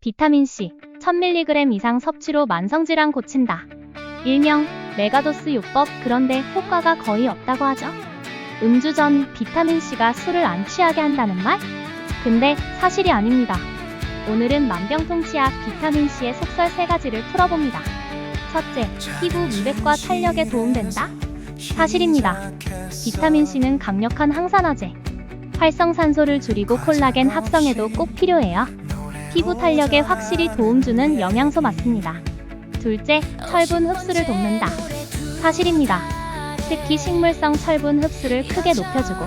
비타민C 1000mg 이상 섭취로 만성질환 고친다. 일명 메가도스 요법 그런데 효과가 거의 없다고 하죠. 음주 전 비타민C가 술을 안 취하게 한다는 말? 근데 사실이 아닙니다. 오늘은 만병통치약 비타민C의 속설 세 가지를 풀어봅니다. 첫째, 피부 미백과 탄력에 도움된다? 사실입니다. 비타민C는 강력한 항산화제, 활성산소를 줄이고 콜라겐 합성에도 꼭 필요해요. 피부 탄력에 확실히 도움 주는 영양소 맞습니다. 둘째, 철분 흡수를 돕는다. 사실입니다. 특히 식물성 철분 흡수를 크게 높여주고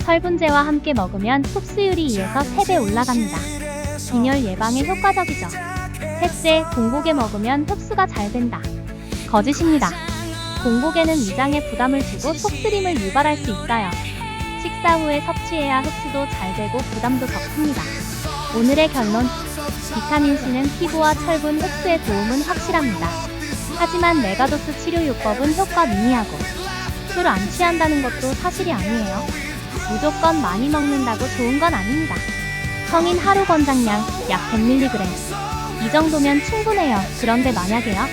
철분제와 함께 먹으면 흡수율이 2에서 3배 올라갑니다. 빈혈 예방에 효과적이죠. 셋째, 공복에 먹으면 흡수가 잘 된다. 거짓입니다. 공복에는 위장에 부담을 주고 속쓰림을 유발할 수 있어요. 식사 후에 섭취해야 흡수도 잘 되고 부담도 적습니다. 오늘의 결론. 비타민C는 피부와 철분 흡수에 도움은 확실합니다. 하지만 메가도스 치료요법은 효과 미미하고 술 안 취한다는 것도 사실이 아니에요. 무조건 많이 먹는다고 좋은 건 아닙니다. 성인 하루 권장량 약 100mg. 이 정도면 충분해요. 그런데 만약에요.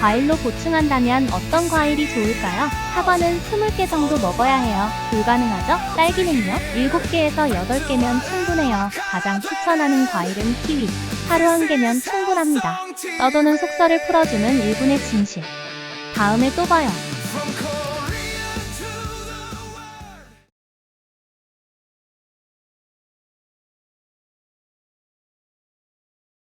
과일로 보충한다면 어떤 과일이 좋을까요? 사과는 20개 정도 먹어야 해요. 불가능하죠? 딸기는요? 7개에서 8개면 충분해요. 가장 추천하는 과일은 키위. 하루 한 개면 충분합니다. 떠도는 속설을 풀어주는 일분의 진실. 다음에 또 봐요.